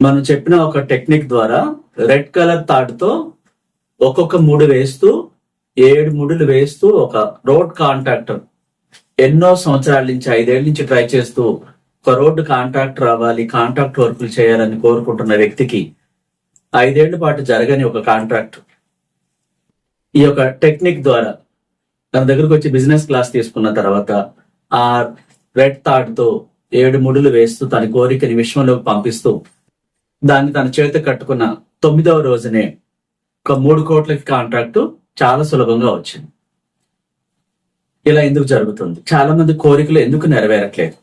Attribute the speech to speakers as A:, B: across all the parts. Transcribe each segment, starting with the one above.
A: మనం చెప్పిన ఒక టెక్నిక్ ద్వారా రెడ్ కలర్ తాడుతో ఒక్కొక్క ముడి వేస్తూ ఏడు ముడులు వేస్తూ ఒక రోడ్ కాంట్రాక్టర్ ఎన్నో సంవత్సరాల నుంచి ఐదేళ్ళ నుంచి ట్రై చేస్తూ ఒక రోడ్డు కాంట్రాక్ట్ రావాలి కాంట్రాక్ట్ వర్కులు చేయాలని కోరుకుంటున్న వ్యక్తికి ఐదేళ్ళ పాటు జరగని ఒక కాంట్రాక్ట్. ఈ యొక్క టెక్నిక్ ద్వారా తన దగ్గరకు వచ్చి బిజినెస్ క్లాస్ తీసుకున్న తర్వాత ఆ రెడ్ తాడుతో ఏడు ముడులు వేస్తూ తన కోరికని విశ్వంలోకి పంపిస్తూ దాన్ని తన చేతి కట్టుకున్న తొమ్మిదవ రోజునే ఒక మూడు కోట్లకి కాంట్రాక్టు చాలా సులభంగా వచ్చింది. ఇలా ఎందుకు జరుగుతుంది? చాలా మంది కోరికలు ఎందుకు నెరవేరట్లేదు?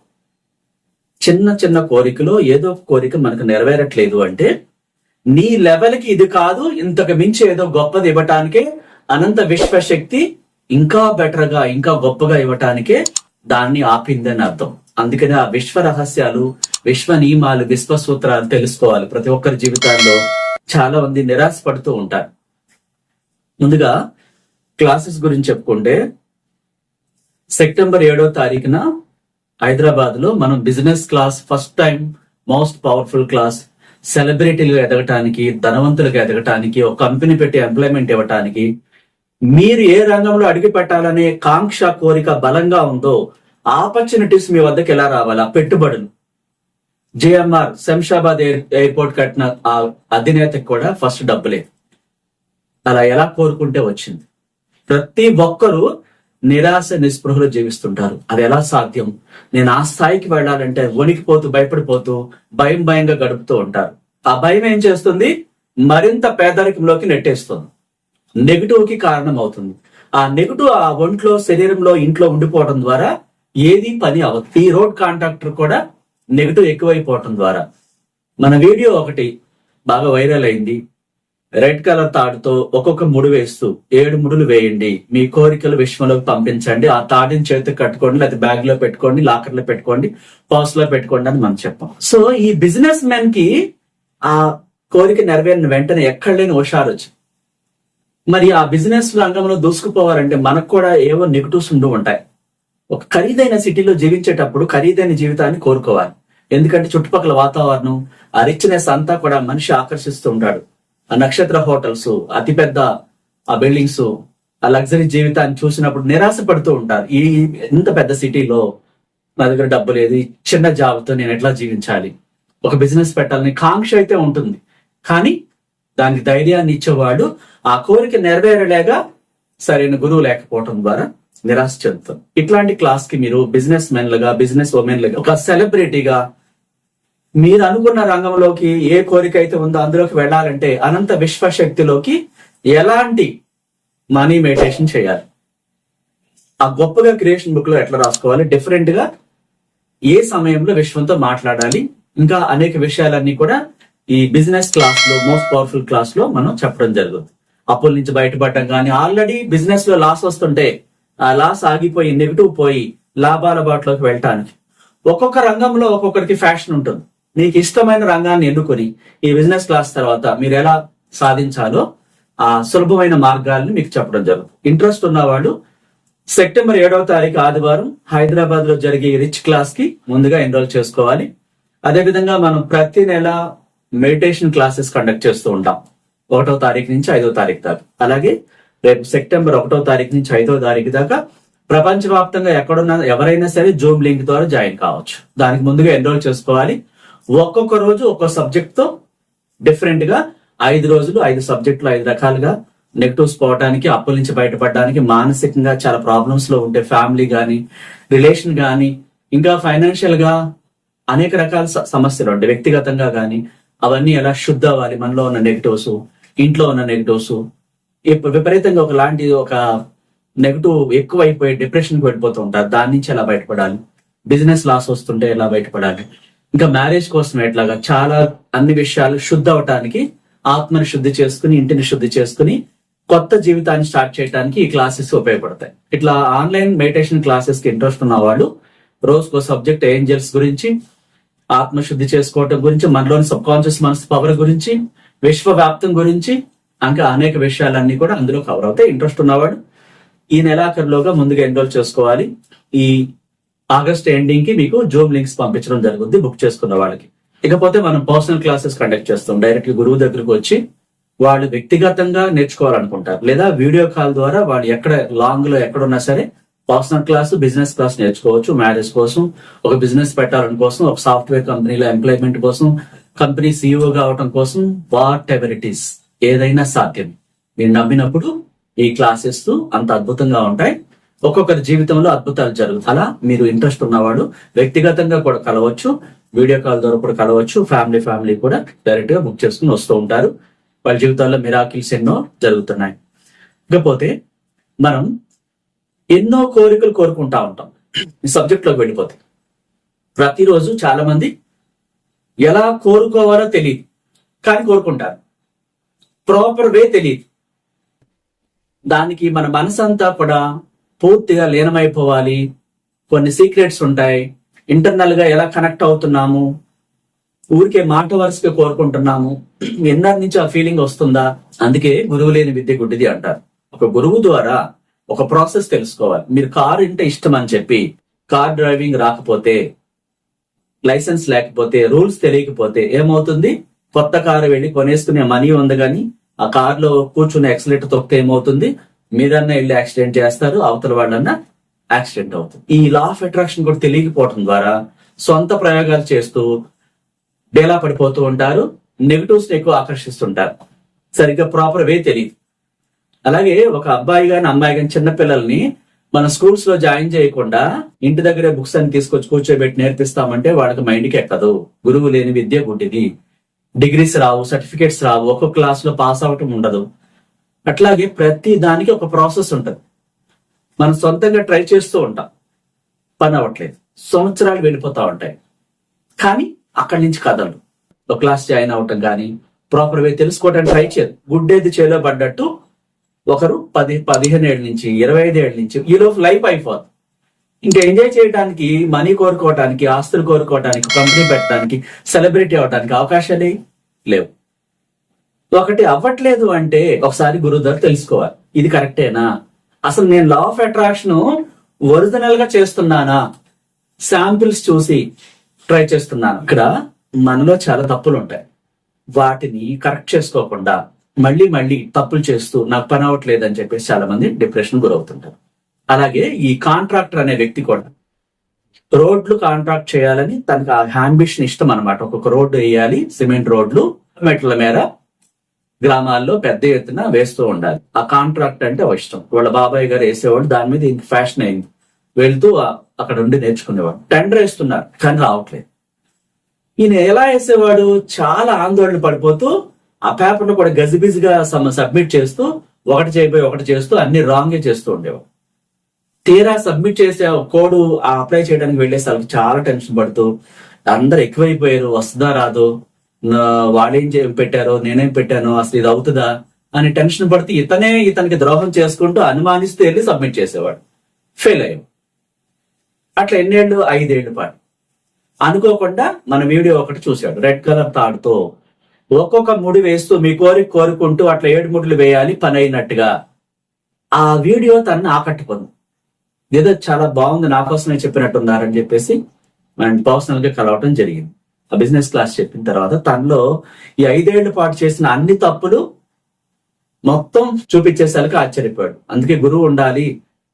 A: చిన్న చిన్న కోరికలో ఏదో ఒక కోరిక మనకు నెరవేరట్లేదు అంటే నీ లెవెల్కి ఇది కాదు ఇంతకు మించి ఏదో గొప్పది ఇవ్వటానికే అనంత విశ్వశక్తి ఇంకా బెటర్గా ఇంకా గొప్పగా ఇవ్వటానికే దాన్ని ఆపిందని అర్థం. అందుకని ఆ విశ్వ రహస్యాలు విశ్వ నియమాలు విశ్వ సూత్రాలు తెలుసుకోవాలి. ప్రతి ఒక్కరి జీవితాల్లో చాలా మంది నిరాశ పడుతూ ఉంటారు. ముందుగా క్లాసెస్ గురించి చెప్పుకుంటే సెప్టెంబర్ ఏడో తారీఖున హైదరాబాద్లో మనం business class first time most powerful class సెలబ్రిటీలు ఎదగటానికి ధనవంతులకు ఎదగటానికి ఒక కంపెనీ పెట్టి ఎంప్లాయ్మెంట్ ఇవ్వటానికి మీరు ఏ రంగంలో అడిగి పెట్టాలనే కాంక్ష కోరిక బలంగా ఉందో ఆపర్చునిటీస్ మీ వద్దకు ఎలా రావాలా? పెట్టుబడులు. జేఎంఆర్ శంషాబాద్ ఎయిర్ ఎయిర్పోర్ట్ కట్టిన ఆ అధినేతకు కూడా ఫస్ట్ డబ్బులే అలా ఎలా కోరుకుంటే వచ్చింది? ప్రతి ఒక్కరూ నిరాశ నిస్పృహలు జీవిస్తుంటారు. అది ఎలా సాధ్యం? నేను ఆ స్థాయికి వెళ్ళాలంటే వణికిపోతూ భయపడిపోతూ భయం భయంగా గడుపుతూ ఉంటారు. ఆ భయం ఏం చేస్తుంది? మరింత పేదరికంలోకి నెట్టేస్తుంది. నెగిటివ్కి కారణం అవుతుంది ఆ నెగిటివ్ ఆ ఒంట్లో శరీరంలో ఇంట్లో ఉండిపోవడం ద్వారా ఏది పని అవ్వదు. ఈ రోడ్ కాంట్రాక్టర్ కూడా నెగిటివ్ ఎక్కువైపోవటం ద్వారా. మన వీడియో ఒకటి బాగా వైరల్ అయింది. రెడ్ కలర్ తాడుతో ఒక్కొక్క ముడి వేస్తూ ఏడు ముడులు వేయండి. మీ కోరికలు విశ్వంలోకి పంపించండి. ఆ తాడిని చేతికి కట్టుకోండి లేకపోతే బ్యాగ్లో పెట్టుకోండి లాకర్లో పెట్టుకోండి పర్స్లో పెట్టుకోండి అని మనం చెప్పాం. సో ఈ బిజినెస్ మెన్కి ఆ కోరిక నెరవేరిన వెంటనే ఎక్కడ లేని హుషారు వచ్చింది. మరి ఆ బిజినెస్ రంగంలో దూసుకుపోవాలంటే మనకు కూడా ఏవో నెగిటివ్స్ ఉండి ఉంటాయి. ఒక ఖరీదైన సిటీలో జీవించేటప్పుడు ఖరీదైన జీవితాన్ని కోరుకోవాలి. ఎందుకంటే చుట్టుపక్కల వాతావరణం ఆ రిచ్నెస్ అంతా కూడా మనిషి ఆకర్షిస్తూ ఉంటాడు. ఆ నక్షత్ర హోటల్స్ అతిపెద్ద ఆ బిల్డింగ్స్ ఆ లగ్జరీ జీవితాన్ని చూసినప్పుడు నిరాశ పడుతూ ఉంటారు. ఈ ఇంత పెద్ద సిటీలో నా దగ్గర డబ్బు లేదు చిన్న జాబ్తో నేను ఎట్లా జీవించాలి? ఒక బిజినెస్ పెట్టాలని కాంక్ష అయితే ఉంటుంది. కానీ దానికి ధైర్యాన్ని ఇచ్చేవాడు ఆ కోరిక నెరవేరలేక సరైన గురువు లేకపోవటం ద్వారా నిరాశ చెందుతాం ఇట్లాంటి క్లాస్కి మీరు బిజినెస్ మెన్లుగా బిజినెస్ ఉమెన్లుగా ఒక సెలబ్రిటీగా మీరు అనుకున్న రంగంలోకి ఏ కోరిక అయితే ఉందో అందులోకి వెళ్ళాలంటే అనంత విశ్వశక్తిలోకి ఎలాంటి మనీ మెడిటేషన్ చేయాలి? ఆ గొప్పగా క్రియేషన్ బుక్లో ఎట్లా రాసుకోవాలి? డిఫరెంట్గా ఏ సమయంలో విశ్వంతో మాట్లాడాలి? ఇంకా అనేక విషయాలన్నీ కూడా ఈ బిజినెస్ క్లాస్లో మోస్ట్ పవర్ఫుల్ క్లాస్లో మనం చెప్పడం జరుగుతుంది. అప్పుల నుంచి బయటపడటం కానీ ఆల్రెడీ బిజినెస్లో లాస్ వస్తుంటే ఆ లాస్ ఆగిపోయి నెగిటివ్ పోయి లాభాల బాటలోకి వెళ్ళటానికి. ఒక్కొక్క రంగంలో ఒక్కొక్కరికి ఫ్యాషన్ ఉంటుంది. మీకు ఇష్టమైన రంగాన్ని ఎన్నుకొని ఈ బిజినెస్ క్లాస్ తర్వాత మీరు ఎలా సాధించాలో ఆ సులభమైన మార్గాల్ని మీకు చెప్పడం జరుగుతుంది. ఇంట్రెస్ట్ ఉన్నవాడు సెప్టెంబర్ ఏడవ తారీఖు ఆదివారం హైదరాబాద్లో జరిగే రిచ్ క్లాస్కి ముందుగా ఎన్రోల్ చేసుకోవాలి. అదేవిధంగా మనం ప్రతి నెల మెడిటేషన్ క్లాసెస్ కండక్ట్ చేస్తూ ఉంటాం. ఒకటో తారీఖు నుంచి ఐదో తారీఖు దాకా. అలాగే రేపు సెప్టెంబర్ ఒకటో తారీఖు నుంచి ఐదో తారీఖు దాకా ప్రపంచవ్యాప్తంగా ఎక్కడున్నా ఎవరైనా సరే జూమ్ లింక్ ద్వారా జాయిన్ కావచ్చు. దానికి ముందుగా ఎన్రోల్ చేసుకోవాలి. ఒక్కొక్క రోజు ఒక్కో సబ్జెక్ట్తో డిఫరెంట్గా ఐదు రోజులు ఐదు సబ్జెక్టులు ఐదు రకాలుగా నెగిటివ్స్ పోవడానికి అప్పుల నుంచి బయటపడడానికి మానసికంగా చాలా ప్రాబ్లమ్స్లో ఉంటే ఫ్యామిలీ కానీ రిలేషన్ కానీ ఇంకా ఫైనాన్షియల్గా అనేక రకాల స- సమస్యలు ఉంటాయి. వ్యక్తిగతంగా కానీ అవన్నీ ఎలా శుద్ధ అవ్వాలి? మనలో ఉన్న నెగిటివ్స్ ఇంట్లో ఉన్న నెగిటివ్స్ విపరీతంగా ఒకలాంటి ఒక నెగిటివ్ ఎక్కువ అయిపోయి డిప్రెషన్కి వెళ్ళిపోతూ ఉంటారు. దాని నుంచి ఎలా బయటపడాలి? బిజినెస్ లాస్ వస్తుంటే ఎలా బయటపడాలి? ఇంకా మ్యారేజ్ కోసం ఎట్లాగా? చాలా అన్ని విషయాలు శుద్ధి అవటానికి ఆత్మని శుద్ధి చేసుకుని ఇంటిని శుద్ధి చేసుకుని కొత్త జీవితాన్ని స్టార్ట్ చేయడానికి ఈ క్లాసెస్ ఉపయోగపడతాయి. ఇట్లా ఆన్లైన్ మెడిటేషన్ క్లాసెస్కి ఇంట్రెస్ట్ ఉన్న వాళ్ళు రోజుకో సబ్జెక్ట్ ఏంజల్స్ గురించి ఆత్మశుద్ధి చేసుకోవటం గురించి మనలోని సబ్ కాన్షియస్ మనసు పవర్ గురించి విశ్వవ్యాప్తం గురించి ఇంకా అనేక విషయాలన్నీ కూడా అందులో కవర్ అవుతాయి. ఇంట్రెస్ట్ ఉన్నవాడు ఈ నెలాఖరులోగా ముందుగా ఎన్రోల్ చేసుకోవాలి. ఈ ఆగస్ట్ ఎండింగ్కి మీకు జూమ్ లింక్స్ పంపించడం జరుగుద్ది బుక్ చేసుకున్న వాళ్ళకి. ఇకపోతే మనం పర్సనల్ క్లాసెస్ కండక్ట్ చేస్తాం. డైరెక్ట్ గురువు దగ్గరకు వచ్చి వాళ్ళు వ్యక్తిగతంగా నేర్చుకోవాలనుకుంటారు. లేదా వీడియో కాల్ ద్వారా వాళ్ళు ఎక్కడ లాంగ్లో ఎక్కడున్నా సరే పర్సనల్ క్లాస్ బిజినెస్ క్లాస్ నేర్చుకోవచ్చు. మ్యారేజ్ కోసం ఒక బిజినెస్ పెట్టాలని కోసం ఒక సాఫ్ట్వేర్ కంపెనీలో ఎంప్లాయ్మెంట్ కోసం కంపెనీ సీఈఓ కావటం కోసం వాట్ ఎవర్ ఇట్ ఈస్ ఏదైనా సాధ్యం. మీరు నమ్మినప్పుడు ఈ క్లాసెస్ అంత అద్భుతంగా ఉంటాయి. ఒక్కొక్కరి జీవితంలో అద్భుతాలు జరుగుతాయి. అలా మీరు ఇంట్రెస్ట్ ఉన్నవాడు వ్యక్తిగతంగా కూడా కలవచ్చు వీడియో కాల్ ద్వారా కూడా కలవచ్చు ఫ్యామిలీ ఫ్యామిలీ కూడా డైరెక్ట్గా బుక్ చేసుకుని వస్తూ ఉంటారు. వాళ్ళ జీవితాల్లో మిరాకిల్స్ ఎన్నో జరుగుతున్నాయి. ఇకపోతే మనం ఎన్నో కోరికలు కోరుకుంటా ఉంటాం. ఈ సబ్జెక్ట్లోకి వెళ్ళిపోతే ప్రతిరోజు చాలా మంది ఎలా కోరుకోవాలో తెలియదు కానీ కోరుకుంటారు. ప్రాపర్ వే తెలియదు దానికి మన మనసంతా కూడా పూర్తిగా లీనమైపోవాలి. కొన్ని సీక్రెట్స్ ఉంటాయి. ఇంటర్నల్గా ఎలా కనెక్ట్ అవుతున్నాము? ఊరికే మాట వరుసగా కోరుకుంటున్నాము. ఎన్నటి నుంచి ఆ ఫీలింగ్ వస్తుందా? అందుకే గురువు లేని విద్య గుడ్డిది అంటారు. ఒక గురువు ద్వారా ఒక ప్రాసెస్ తెలుసుకోవాలి. మీరు కారు ఇంటే ఇష్టం అని చెప్పి కార్ డ్రైవింగ్ రాకపోతే లైసెన్స్ లేకపోతే రూల్స్ తెలియకపోతే ఏమవుతుంది? కొత్త కారు వెళ్ళి కొనేసుకునే మనీ ఉంది కానీ ఆ కార్లో కూర్చుని యాక్సిలేటర్ తొక్కితే ఏమవుతుంది? మీరన్నా వెళ్ళి యాక్సిడెంట్ చేస్తారు అవతల వాళ్ళన్నా యాక్సిడెంట్ అవుతుంది. ఈ లా ఆఫ్ అట్రాక్షన్ కూడా తెలియకపోవడం ద్వారా సొంత ప్రయోగాలు చేస్తూ డేలా పడిపోతూ ఉంటారు నెగటివ్స్ ఎక్కువ ఆకర్షిస్తుంటారు. సరిగ్గా ప్రాపర్ వే తెలియదు అలాగే ఒక అబ్బాయి గాని అమ్మాయి గాని చిన్న పిల్లల్ని మన స్కూల్స్లో జాయిన్ చేయకుండా ఇంటి దగ్గరే బుక్స్ అని తీసుకొచ్చి కూర్చోబెట్టి నేర్పిస్తామంటే వాళ్ళకి మైండ్కి ఎక్కదు. గురువు లేని విద్య గుడ్డిది డిగ్రీస్ రావు సర్టిఫికేట్స్ రావు ఒక్కొక్క క్లాస్లో పాస్ అవటం ఉండదు. అట్లాగే ప్రతి దానికి ఒక ప్రాసెస్ ఉంటుంది. మనం సొంతంగా ట్రై చేస్తూ ఉంటాం. పని అవ్వట్లేదు. సంవత్సరాలు వెళ్ళిపోతూ ఉంటాయి. కానీ అక్కడి నుంచి కదలు ఒక క్లాస్ జాయిన్ అవటం కానీ ప్రాపర్ వే తెలుసుకోవడానికి ట్రై చేయదు గుడ్డేది చేలో పడ్డట్టు ఒకరు పది పదిహేను ఏళ్ళ నుంచి ఇరవై ఐదు ఏళ్ళ నుంచి ఈ లోపు లైఫ్ అయిపోతుంది ఇంకా ఎంజాయ్ చేయడానికి మనీ కోరుకోవటానికి ఆస్తులు కోరుకోవటానికి కంపెనీ పెట్టడానికి సెలబ్రిటీ అవడానికి అవకాశాలే లేవు. ఒకటి అవ్వట్లేదు అంటే ఒకసారి గురువు తెలుసుకోవాలి. ఇది కరెక్టేనా? అసలు నేను లా ఆఫ్ అట్రాక్షన్ ఒరిజినల్గా చేస్తున్నానా? శాంపిల్స్ చూసి ట్రై చేస్తున్నాను. ఇక్కడ మనలో చాలా తప్పులు ఉంటాయి. వాటిని కరెక్ట్ చేసుకోకుండా మళ్ళీ మళ్ళీ తప్పులు చేస్తూ నాకు పని అవ్వట్లేదు అని చెప్పేసి చాలా మంది డిప్రెషన్ గురవుతుంటారు. అలాగే ఈ కాంట్రాక్టర్ అనే వ్యక్తి కూడా రోడ్లు కాంట్రాక్ట్ చేయాలని తనకు ఆ హాంబిషన్ ఇష్టం అనమాట ఒక్కొక్క రోడ్డు వేయాలి సిమెంట్ రోడ్లు మెట్ల మేర గ్రామాల్లో పెద్ద ఎత్తున వేస్తూ ఉండాలి. ఆ కాంట్రాక్ట్ అంటే ఇష్టం. వాళ్ళ బాబాయ్ గారు వేసేవాడు దాని మీద ఇంక ఫ్యాషన్ అయింది. వెళ్తూ అక్కడ ఉండి నేర్చుకునేవాడు టెండర్ వేస్తున్నారు కానీ రావట్లేదు. ఈయన ఎలా వేసేవాడు? చాలా ఆందోళన పడిపోతూ ఆ పేపర్ను కూడా గజిబిజిగా సబ్మిట్ చేస్తూ ఒకటి చేయబోయి ఒకటి చేస్తూ అన్ని రాంగే చేస్తూ ఉండేవాడు. తీరా సబ్మిట్ చేసే కోడ్ అప్లై చేయడానికి వెళ్ళేసరికి చాలా టెన్షన్ పడుతూ అందరు ఎక్కువైపోయారు వస్తుందా రాదు వాళ్ళేం చే- పెట్టారో నేనేం పెట్టాను అసలు ఇది అవుతుందా అని టెన్షన్ పడితే ఇతనే ఇతనికి ద్రోహం చేసుకుంటూ అనుమానిస్తూ వెళ్ళి సబ్మిట్ చేసేవాడు. ఫెయిల్ అయ్యాం. అట్లా ఎన్నేళ్ళు? ఐదేళ్ళ పాటు. అనుకోకుండా మన వీడియో ఒకటి చూశాడు. రెడ్ కలర్ తాడుతో ఒక్కొక్క ముడి వేస్తూ మీ కోరిక కోరుకుంటూ అట్లా ఏడు ముడులు వేయాలి పని అయినట్టుగా. ఆ వీడియో తనని ఆకట్టుకుంది. ఏదో చాలా బాగుంది నా కోసమే చెప్పినట్టున్నారని చెప్పేసి మనం పర్సనల్గా కలవటం జరిగింది. ఆ బిజినెస్ క్లాస్ చెప్పిన తర్వాత తనలో ఈ ఐదేళ్ళ పాటు చేసిన అన్ని తప్పులు మొత్తం చూపించేసరికి ఆశ్చర్యపోయాడు. అందుకే గురువు ఉండాలి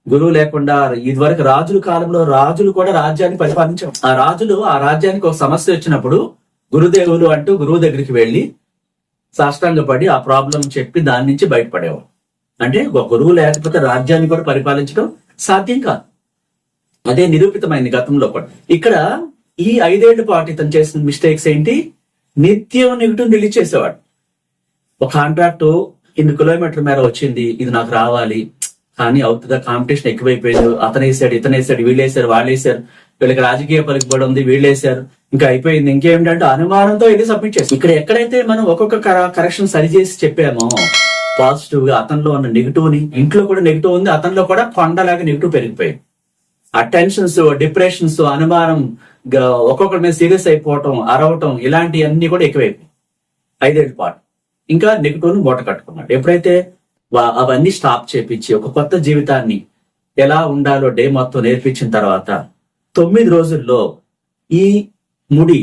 A: గురువు లేకుండా ఇదివరకు రాజుల కాలంలో రాజులు కూడా రాజ్యాన్ని పరిపాలించారు ఆ రాజులు ఆ రాజ్యానికి ఒక సమస్య వచ్చినప్పుడు గురుదేవులు అంటూ గురువు దగ్గరికి వెళ్ళి సాష్టాంగపడి ఆ ప్రాబ్లం చెప్పి దాని నుంచి బయటపడేవాడు అంటే ఒక గురువు లేకపోతే రాజ్యాన్ని కూడా పరిపాలించడం సాధ్యం కాదు అదే నిరూపితమైంది గతంలో కూడా. ఇక్కడ ఈ ఐదేళ్ళ పాటు ఇతను చేసిన మిస్టేక్స్ ఏంటి? నిత్యం నెగిటివ్ రిలీజ్ చేసేవాడు. ఒక కాంట్రాక్ట్ ఇన్ని కిలోమీటర్ మేర వచ్చింది ఇది నాకు రావాలి. కానీ అవుతుందా కాంపిటీషన్ ఎక్కువైపోయింది. అతను వేసాడు ఇతను వేసాడు వీళ్ళు వేసారు వాళ్ళు వేసారు వీళ్ళకి రాజకీయ పలుకుబడి ఉంది వీళ్ళు వేసారు ఇంకా అయిపోయింది. ఇంకేమిటంటే అనుమానంతో ఇది సబ్మిట్ చేసి ఇక్కడ ఎక్కడైతే మనం ఒక్కొక్క కరెక్షన్ సరి చేసి చెప్పామో పాజిటివ్గా అతనిలో ఉన్న నెగిటివ్ని ఇంట్లో కూడా నెగిటివ్ ఉంది అతనిలో కూడా కొండలాగా నెగిటివ్ పెరిగిపోయాయి ఆ టెన్షన్స్ డిప్రెషన్స్ అనుమానం ఒక్కొక్కరి మీద సీరియస్ అయిపోవటం అరవటం ఇలాంటివన్నీ కూడా ఎక్కువైపోయాయి ఐదేళ్ళ పాటు. ఇంకా నెగిటివ్ మూట కట్టుకున్నాడు. ఎప్పుడైతే అవన్నీ స్టాప్ చేపించి ఒక కొత్త జీవితాన్ని ఎలా ఉండాలో డే మొత్తం నేర్పించిన తర్వాత తొమ్మిది రోజుల్లో ఈ ముడి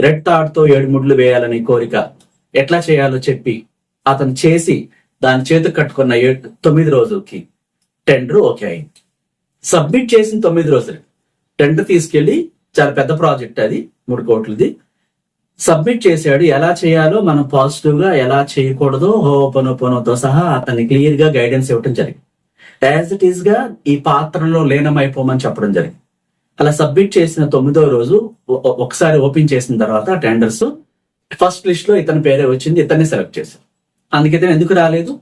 A: రెడ్ తాడుతో ఏడు ముడ్లు వేయాలని కోరిక ఎట్లా చేయాలో చెప్పి అతను చేసి దాని చేతికి కట్టుకున్న ఏడు తొమ్మిది రోజులకి. టెండర్ ఓకే అయింది. సబ్మిట్ చేసిన తొమ్మిది రోజులు. టెండర్ తీసుకెళ్ళి చాలా పెద్ద ప్రాజెక్ట్ అది మూడు కోట్లది. సబ్మిట్ చేశాడు. ఎలా చేయాలో మనం పాజిటివ్గా ఎలా చేయకూడదో హోపనోపనోతో సహా అతన్ని క్లియర్గా గైడెన్స్ ఇవ్వడం జరిగింది. యాజ్ ఇట్ ఈస్గా ఈ పాత్రలో లీనమైపోమని చెప్పడం జరిగింది. అలా సబ్మిట్ చేసిన తొమ్మిదో రోజు ఒకసారి ఓపెన్ చేసిన తర్వాత టెండర్స్ ఫస్ట్ లిస్ట్లో ఇతని పేరే వచ్చింది ఇతన్ని సెలెక్ట్ చేశారు. అందుకైతే ఎందుకు రాలేదు?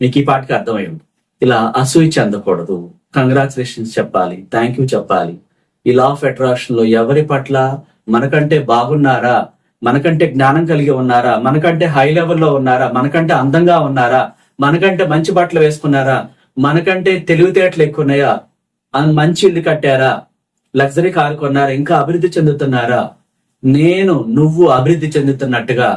A: మీకు ఈ పాటకి అర్థమైంది. ఇలా అసూయ చెందకూడదు. కంగ్రాచులేషన్స్ చెప్పాలి. థ్యాంక్ యూ చెప్పాలి. ఈ లా ఆఫ్ అట్రాక్షన్లో ఎవరి పట్ల మనకంటే బాగున్నారా? మనకంటే జ్ఞానం కలిగి ఉన్నారా? మనకంటే హై లెవెల్లో ఉన్నారా? మనకంటే అందంగా ఉన్నారా? మనకంటే మంచి బట్టలు వేసుకున్నారా? మనకంటే తెలివితేటలు ఎక్కువ ఉన్నాయా మంచి ఇల్లు కట్టారా? లగ్జరీ కారు కొన్నారా? ఇంకా అభివృద్ధి చెందుతున్నారా? నేను నువ్వు అభివృద్ధి చెందుతున్నట్టుగా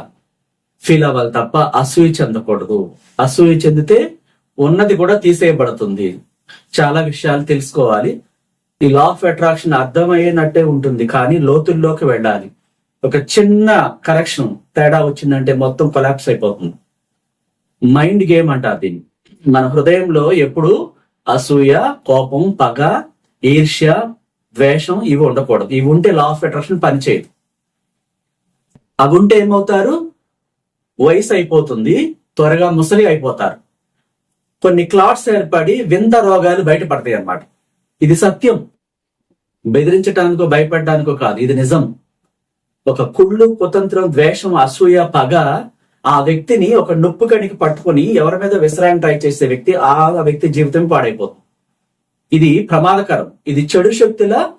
A: ఫీల్ అవ్వాలి తప్ప అసూయ చెందకూడదు. అసూయ చెందితే ఉన్నది కూడా తీసేయబడుతుంది. చాలా విషయాలు తెలుసుకోవాలి. ఈ లా ఆఫ్ అట్రాక్షన్ అర్థమయ్యేనట్టే ఉంటుంది కానీ లోతుల్లోకి వెళ్ళాలి. ఒక చిన్న కరెక్షన్ తేడా వచ్చిందంటే మొత్తం కొలాప్స్ అయిపోతుంది. మైండ్ గేమ్ అంటారు దీన్ని. మన హృదయంలో ఎప్పుడు అసూయ కోపం పగ ఈర్ష్య ద్వేషం ఇవి ఉండకూడదు. ఇవి ఉంటే లా ఆఫ్ అట్రాక్షన్ పనిచేయదు. అవి ఉంటే ఏమవుతారు? వయసు అయిపోతుంది త్వరగా ముసలి అయిపోతారు. కొన్ని క్లాట్స్ ఏర్పడి వింద రోగాలు బయటపడతాయి అన్నమాట. ఇది సత్యం. బెదిరించడానికో భయపడడానికో కాదు ఇది నిజం. ఒక కుళ్ళు కుతంత్రం ద్వేషం అసూయ పగ ఆ వ్యక్తిని ఒక నొప్పు కడికి పట్టుకొని ఎవరి మీద విశ్రాంతి ట్రై చేసే వ్యక్తి ఆ వ్యక్తి జీవితం పాడైపోతుంది. ఇది ప్రమాదకరం. ఇది చెడు శక్తుల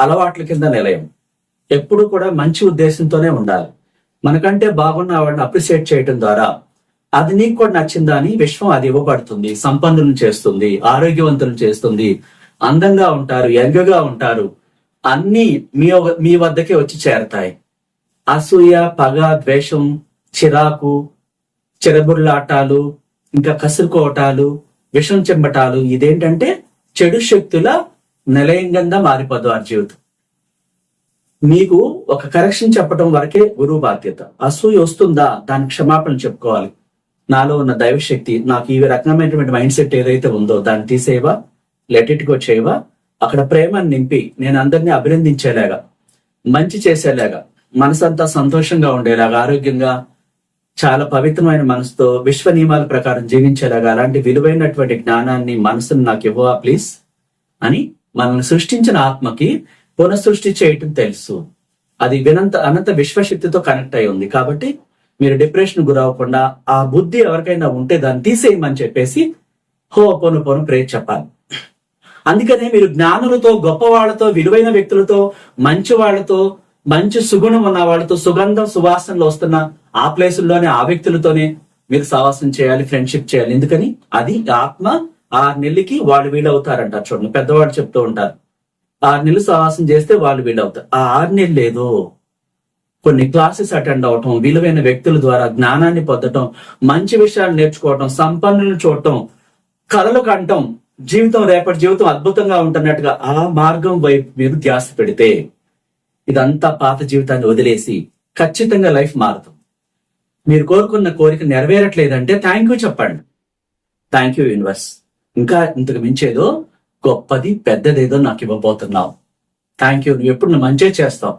A: అలవాట్ల కింద నిలయం. ఎప్పుడు కూడా మంచి ఉద్దేశంతోనే ఉండాలి. మనకంటే బాగున్న వాడిని అప్రిసియేట్ చేయడం ద్వారా అది నీకు కూడా నచ్చిందా అని విశ్వం అది ఇవ్వబడుతుంది సంపన్నులను చేస్తుంది ఆరోగ్యవంతులను చేస్తుంది అందంగా ఉంటారు యంగగా ఉంటారు అన్ని మీ మీ వద్దకే వచ్చి చేరతాయి. అసూయ పగ ద్వేషం చిరాకు చిరబుర్లాటాలు ఇంకా కసురుకోవటాలు విషం చెంబటాలు ఇదేంటంటే చెడు శక్తుల నిలయంగా మారిపోదు వారి జీవితం. మీకు ఒక కరెక్షన్ చెప్పడం వరకే గురువు బాధ్యత. అసూయ వస్తుందా? దాని క్షమాపణ చెప్పుకోవాలి. నాలో ఉన్న దైవశక్తి నాకు ఈ రకమైనటువంటి మైండ్ సెట్ ఏదైతే ఉందో దాన్ని తీసేవా లెట్ ఇట్ గో చేయవా? అక్కడ ప్రేమను నింపి నేను అందరినీ అభినందించేలాగా మంచి చేసేలాగా మనసంతా సంతోషంగా ఉండేలాగా ఆరోగ్యంగా చాలా పవిత్రమైన మనసుతో విశ్వ నియమాల ప్రకారం జీవించేలాగా అలాంటి విలువైనటువంటి జ్ఞానాన్ని మనసును నాకు ఇవ్వవా ప్లీజ్ అని మనల్ని సృష్టించిన ఆత్మకి పునఃసృష్టి చేయటం తెలుసు. అది వినంత అనంత విశ్వశక్తితో కనెక్ట్ అయి ఉంది. కాబట్టి మీరు డిప్రెషన్ గురవకుండా ఆ బుద్ధి ఎవరికైనా ఉంటే దాన్ని తీసేయమని చెప్పేసి హో పోను పోను ప్రే చెప్పాలి. అందుకనే మీరు జ్ఞానులతో గొప్ప వాళ్ళతో విలువైన వ్యక్తులతో మంచి వాళ్ళతో మంచి సుగుణం ఉన్న వాళ్ళతో సుగంధం సువాసనలు వస్తున్న ఆ ప్లేసుల్లోనే ఆ వ్యక్తులతోనే మీరు సహవాసం చేయాలి ఫ్రెండ్షిప్ చేయాలి. ఎందుకని? అది ఆత్మ ఆరు నెలలకి వాళ్ళు వీళ్ళు అవుతారంటారు చూడండి పెద్దవాళ్ళు చెప్తూ ఉంటారు. ఆరు నెలలు సాహసం చేస్తే వాళ్ళు వీళ్ళు అవుతారు. ఆ ఆరు నెలలు లేదు. కొన్ని క్లాసెస్ అటెండ్ అవటం విలువైన వ్యక్తుల ద్వారా జ్ఞానాన్ని పొందటం మంచి విషయాలు నేర్చుకోవటం సంపన్నులను చూడటం కలలు కంటం జీవితం రేపటి జీవితం అద్భుతంగా ఉంటున్నట్టుగా ఆ మార్గం వైపు మీరు ధ్యాస పెడితే ఇదంతా పాత జీవితాన్ని వదిలేసి ఖచ్చితంగా లైఫ్ మారుతుంది. మీరు కోరుకున్న కోరిక నెరవేరట్లేదంటే థ్యాంక్ యూ చెప్పండి. Thank you universe. ఇంకా ఇంతకు మించేదో గొప్పది పెద్దదేదో నాకు ఇవ్వబోతున్నావు. థ్యాంక్ యూ నువ్వు ఎప్పుడు నువ్వు మంచే చేస్తావు.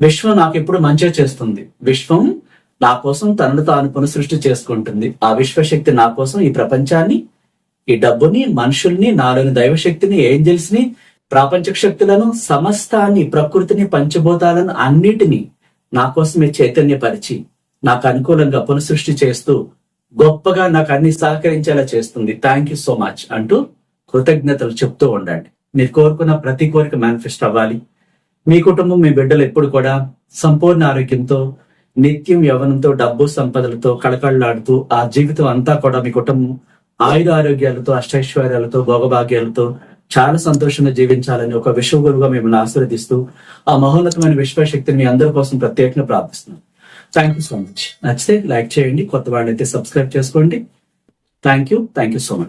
A: విశ్వం నాకు ఎప్పుడు మంచే చేస్తుంది. విశ్వం నా కోసం తనను తాను పునఃసృష్టి చేసుకుంటుంది. ఆ విశ్వశక్తి నా కోసం ఈ ప్రపంచాన్ని ఈ డబ్బుని మనుషుల్ని నాలోని దైవశక్తిని ఏంజల్స్ని ప్రాపంచక శక్తులను సమస్తాన్ని ప్రకృతిని పంచభూతాలను అన్నిటినీ నా కోసమే చైతన్యపరిచి నాకు అనుకూలంగా పునఃసృష్టి చేస్తూ గొప్పగా నాకు అన్ని సహకరించేలా చేస్తుంది. థ్యాంక్ యూ సో మచ్ అంటూ కృతజ్ఞతలు చెప్తూ ఉండండి. మీరు కోరుకున్న ప్రతి కోరిక మేనిఫెస్ట్ అవ్వాలి. మీ కుటుంబం మీ బిడ్డలు ఎప్పుడు కూడా సంపూర్ణ ఆరోగ్యంతో నిత్యం యవనంతో డబ్బు సంపదలతో కళకళలాడుతూ ఆ జీవితం అంతా కూడా మీ కుటుంబం ఆయుర ఆరోగ్యాలతో అష్టైశ్వర్యాలతో భోగభాగ్యాలతో చాలా సంతోషంగా జీవించాలని ఒక విశ్వగురుగా మిమ్మల్ని ఆశీర్వదిస్తూ ఆ మహోన్నతమైన విశ్వశక్తిని మీ అందరి కోసం ప్రత్యేకంగా ప్రార్థిస్తున్నాను థ్యాంక్ యూ సో మచ్ నచ్చితే లైక్ చేయండి కొత్త వాళ్ళైతే సబ్స్క్రైబ్ చేసుకోండి. Thank you thank you so much